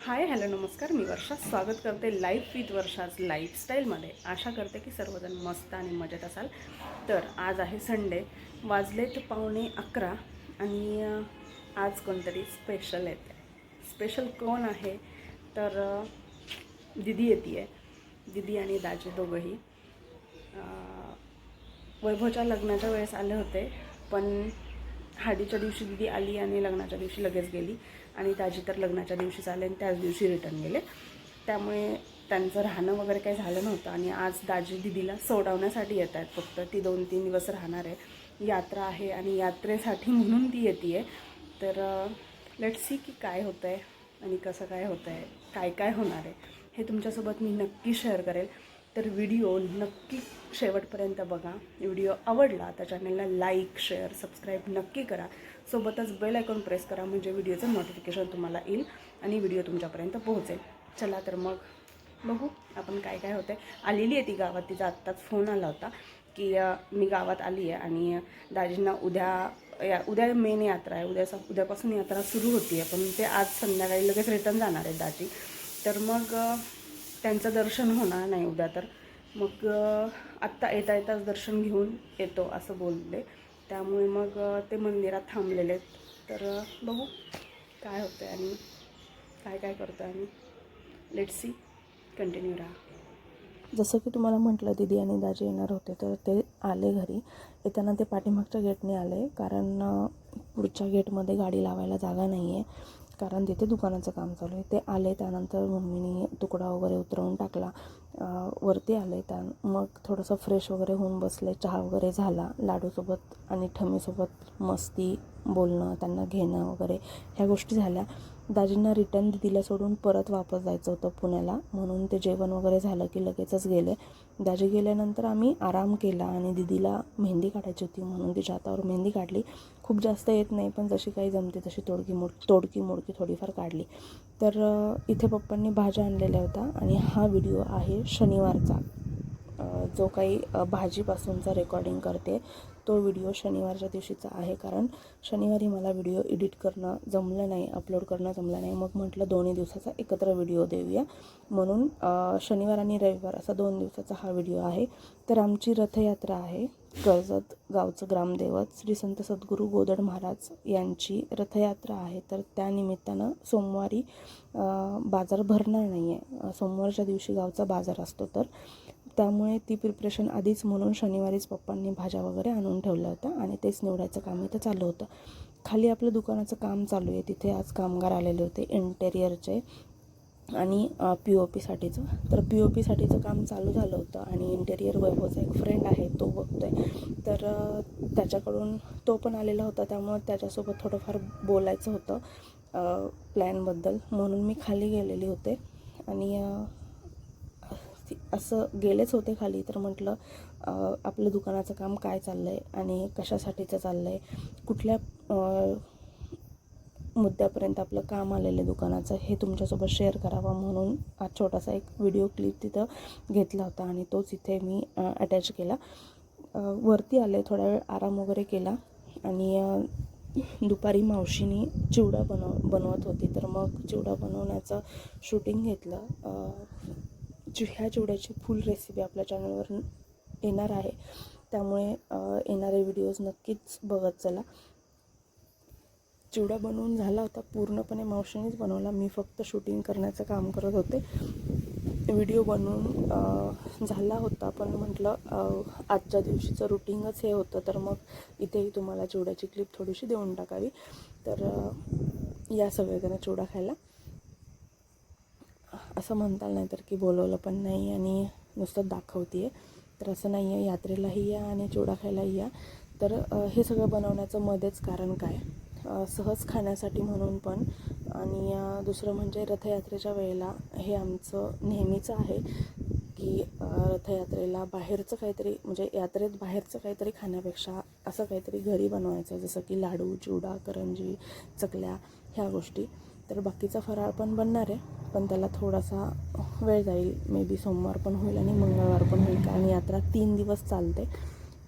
Hi hello नमस्कार. मी वर्षा. स्वागत करते लाईफ विथ वर्षाज लाईफस्टाईलमध्ये आशा करते की सर्वजण मस्त आणि मजेत असाल. तर आज आहे संडे वाजलेत पावणे अकरा आणि आज कोणतरी स्पेशल येते स्पेशल कोण आहे? तर दिदी येते आहे दिदी आणि दाजी दोघंही. वैभवच्या लग्नाच्या वेळेस आले होते पण हाडीच्या दिवशी दिदी आली आणि लग्नाच्या दिवशी लगेच गेली. आणि दाजी तर लग्नाच्या दिवशीच आले आणि त्याच दिवशी रिटर्न गेले. त्यामुळे त्यांचं राहणं वगैरे काही झालं नव्हतं आणि आज दाजी दिदीला सोडवण्यासाठी येत आहेत फक्त ती दोन तीन दिवस राहणार आहे. यात्रा आहे आणि यात्रेसाठी म्हणून ती येते आहे तर लेट सी की काय होतं आहे आणि कसं काय होतं आहे काय काय होणार आहे. हे तुमच्यासोबत मी नक्की शेअर करेल. तर व्हिडिओ नक्की शेवटपर्यंत बघा. व्हिडिओ आवडला तर चॅनलला लाईक शेअर सबस्क्राईब नक्की करा. सोबतच बेल आयकॉन प्रेस करा म्हणजे व्हिडिओचं नोटिफिकेशन तुम्हाला येईल आणि व्हिडिओ तुमच्यापर्यंत पोहोचेल. चला तर मग बघू आपण काय काय होतं आहे आलेली आहे ती गावात तिचा आत्ताच फोन आला होता की मी गावात आली आहे आणि दाजींना उद्या या उद्या मेन यात्रा आहे. उद्या उद्यापासून यात्रा सुरू होती आहे पण ते आज संध्याकाळी लगेच रिटर्न जाणार आहेत दाजी. तर मग त्यांचं दर्शन होणार नाही उद्या तर. मग आत्ता येता येताच दर्शन घेऊन येतो असं बोलले. त्यामुळे मग ते मंदिरात थांबलेले आहेत. तर बघू काय होतं आहे आणि काय काय करतो आहे आणि लेट सी कंटिन्यू राहा. जसं की तुम्हाला म्हटलं दिदी आणि दाजी येणार होते तर ते आले घरी. येताना ते पाठीमागच्या गेटने आले कारण पुढच्या गेटमध्ये गाडी लावायला जागा नाही आहे कारण तिथे दुकानाचं काम चालू आहे ते आले त्यानंतर मम्मीने तुकडा वगैरे उतरवून टाकला. वरती आले त्या मग थोडंसं फ्रेश वगैरे होऊन बसले. चहा वगैरे झाला. लाडूसोबत आणि ठमीसोबत मस्ती बोलणं त्यांना घेणं वगैरे ह्या गोष्टी झाल्या. दाजींना रिटर्न दिदीला सोडून परत वापस जायचं होतं पुण्याला. म्हणून ते जेवण वगैरे झालं की लगेचच गेले. दाजी गेल्यानंतर आम्ही आराम केला आणि दिदीला मेहंदी काढायची होती म्हणून तिच्या हातावर मेहंदी काढली. खूप जास्त येत नाही पण जशी काही जमते तशी तोडकी मोड तोडकी मोडकी थोडीफार काढली. तर इथे पप्पांनी भाज्या आणलेल्या होत्या आणि हा व्हिडिओ आहे शनिवारचा. जो काही भाजीपासूनचा रेकॉर्डिंग करते. तो व्हिडिओ शनिवारच्या दिवशीचा आहे कारण शनिवारी मला व्हिडिओ एडिट करणं जमलं नाही अपलोड करणं जमलं नाही. मग म्हटलं दोन्ही दिवसाचा एकत्र व्हिडिओ देऊया. म्हणून शनिवार आणि रविवार असा दोन दिवसाचा हा व्हिडिओ आहे. तर आमची रथयात्रा आहे कर्जत गावचं ग्रामदैवत श्री संत सद्गुरू गोदड महाराज यांची रथयात्रा आहे. तर त्यानिमित्तानं सोमवारी बाजार भरणार नाही आहे सोमवारच्या दिवशी गावचा बाजार असतो. तर त्यामुळे ती प्रिपरेशन आधीच म्हणून शनिवारीच पप्पांनी भाज्या वगैरे आणून ठेवल्या होत्या आणि तेच निवडायचं काम इथं चालू होतं. खाली आपलं दुकानाचं काम चालू आहे. तिथे आज कामगार आलेले होते इंटेरियरचे आणि पी ओ पीसाठीचं तर पी ओ पीसाठीचं काम चालू झालं होतं आणि इंटेरियर वैभवचा एक फ्रेंड आहे तो बघतो आहे तर त्याच्याकडून तो पण आलेला होता. त्यामुळे त्याच्यासोबत थोडंफार बोलायचं होतं प्लॅनबद्दल म्हणून मी खाली गेलेली होते आणि असं गेलेच होते खाली. तर म्हटलं आपलं दुकानाचं काम काय चाललं आहे आणि कशासाठीचं चाललं आहे कुठल्या मुद्द्यापर्यंत आपलं काम आलेलं आहे दुकानाचं हे तुमच्यासोबत शेअर करावं म्हणून आज छोटासा एक व्हिडिओ क्लिप तिथं घेतला होता आणि तोच इथे मी अटॅच केला. वरती आले थोडा वेळ आराम वगैरे केला आणि दुपारी मावशीनी चिवडा बनव बनवत होती. तर मग चिवडा बनवण्याचं शूटिंग घेतलं. अ, चि ह्या चिवड्याची फुल रेसिपी आपल्या चॅनलवर येणार आहे त्यामुळे येणारे व्हिडिओज नक्कीच बघत चला. चिवडा बनवून झाला होता पूर्णपणे मावशीनेच बनवला. मी फक्त शूटिंग करण्याचं काम करत होते. व्हिडिओ बनवून झाला होता पण म्हटलं आजच्या दिवशीचं रुटीनच हे होतं तर मग इथेही तुम्हाला चिवड्याची क्लिप थोडीशी देऊन टाकावी. तर या सगळेजण चिवडा खायला. असं म्हणता नाही तर की बोलवलं पण नाही आणि नुसतं दाखवते तर असं नाही आहे यात्रेलाही या आणि चिवडा खायलाही या. तर हे सगळं बनवण्याचं मध्येच कारण काय? सहज खाण्यासाठी म्हणून पण आणि दुसरं म्हणजे रथयात्रेच्या वेळेला हे आमचं नेहमीचं आहे की रथयात्रेला बाहेरचं काहीतरी म्हणजे यात्रेत बाहेरचं काहीतरी खाण्यापेक्षा असं काहीतरी घरी बनवायचं जसं की लाडू चिवडा करंजी चकल्या ह्या गोष्टी. तर बाकीचा फराळ पण बनणार आहे. पण त्याला थोडासा वेळ जाईल. मे बी सोमवार पण होईल आणि मंगळवार पण होईल. कारण यात्रा तीन दिवस चालते.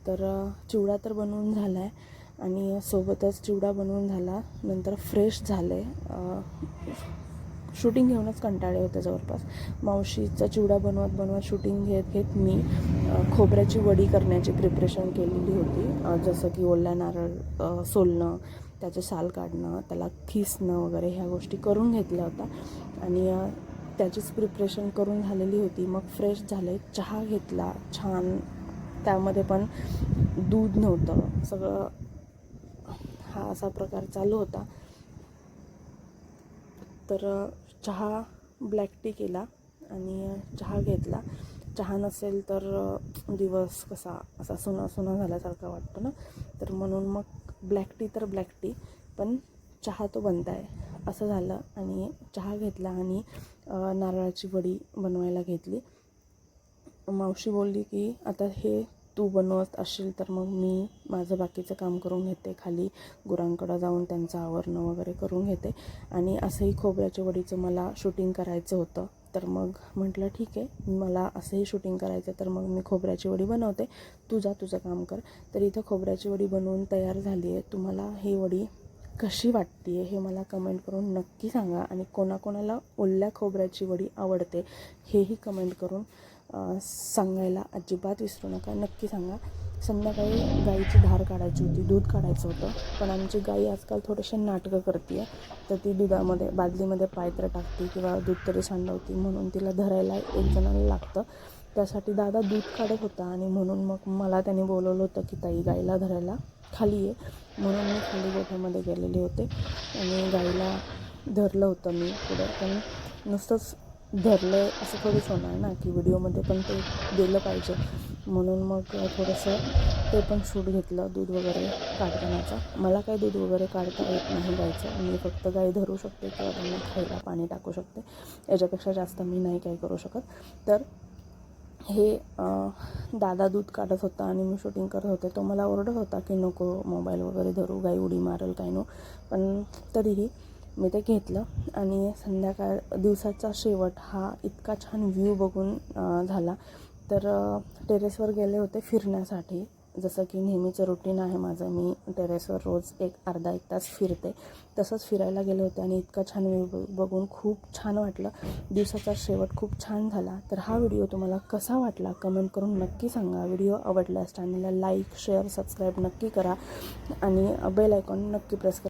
तर चिवडा तर बनवून झाला आहे आणि सोबतच चिवडा बनवून झाला. नंतर फ्रेश झाले शूटिंग घेऊनच कंटाळे होते जवळपास. मावशीचा चिवडा बनवत बनवत शूटिंग घेत घेत मी खोबऱ्याची वडी करण्याची प्रिपरेशन केलेली होती. जसं की ओला नारळ सोलणं त्याचे साल काढणं त्याला खिसणं वगैरे ह्या गोष्टी करून घेतल्या होत्या. आणि त्याचीच प्रिपरेशन करून झालेली होती. मग फ्रेश झाले चहा घेतला. छान. त्यामध्ये पण दूध नव्हतं. सगळं हा असा प्रकार चालू होता. तर चहा ब्लॅक टी केला आणि चहा घेतला. चहा नसेल तर दिवस कसा असा सुना सुना झाल्यासारखा वाटतो ना? तर म्हणून मग ब्लॅक टी तर ब्लॅक टी पण चहा तो बनत आहे. असं झालं आणि चहा घेतला आणि नारळाची वडी बनवायला घेतली. मावशी बोलली की आता हे तू बनवत असशील तर मग मी माझं बाकीचं काम करून घेते. खाली गुरांकडं जाऊन त्यांचं आवरणं वगैरे करून घेते. आणि असंही खोबऱ्याच्या वडीचं मला शूटिंग करायचं होतं. तर मग म्हटलं ठीक आहे मला असंही शूटिंग करायचं तर मग मी खोबऱ्याची वडी बनवते. तू जा तुझं काम कर. तर इथं खोबऱ्याची वडी बनवून तयार झाली आहे. तुम्हाला ही वडी कशी वाटते हे मला कमेंट करून नक्की सांगा आणि कोणाकोणाला ओल्या खोबऱ्याची वडी आवडते हेही कमेंट करून सांगायला अजिबात विसरू नका. नक्की सांगा. संध्याकाळी गाईची धार काढायची होती दूध काढायचं होतं. पण आमची गाई आजकाल थोडेसे नाटकं करते आहे तर ती दुधामध्ये बादलीमध्ये पायत्र टाकते किंवा दूध तरी सांडवते म्हणून तिला धरायला एक जणाला लागतं. त्यासाठी दादा दूध काढत होता आणि म्हणून मग मला त्याने बोलवलं होतं की ताई गाईला धरायला खाली आहे म्हणून मी खाली गोठ्यामध्ये गेलेले होते आणि गाईला धरलं होतं मी पुढं. पण नुसतंच धरलं आहे असं थोडीच होणार ना की व्हिडिओमध्ये पण ते गेलं पाहिजे. म्हणून मग थोडंसं ते पण शूट घेतलं दूध वगैरे काढतानाचा. मला काही दूध वगैरे काढता येत नाही गायचं मी फक्त गाय धरू शकते किंवा त्यांना खायला पाणी टाकू शकते. याच्यापेक्षा जास्त मी नाही काही करू शकत. तर हे दादा दूध काढत होता आणि मी शूटिंग करत होते. तो मला ओरडत होता की नको मोबाईल वगैरे धरू गाई उडी मारेल काही नो पण तरीही मी ते घेतलं आणि संध्याकाळ दिवसाचा शेवट हा इतका छान व्ह्यू बघून झाला. तर टेरेसवर गेले होते फिरण्यासाठी. जसं की नेहमीचं रुटीन आहे माझं मी टेरेसवर रोज एक अर्धा एक तास फिरते. तसंच फिरायला गेले होते आणि इतका छान व्ह्यू बघून खूप छान वाटलं. दिवसाचा शेवट खूप छान झाला. तर हा व्हिडिओ तुम्हाला कसा वाटला कमेंट करून नक्की सांगा. व्हिडिओ आवडल्यास चॅनलला लाईक शेअर सबस्क्राईब नक्की करा. आणि बेल आयकॉन नक्की प्रेस करा.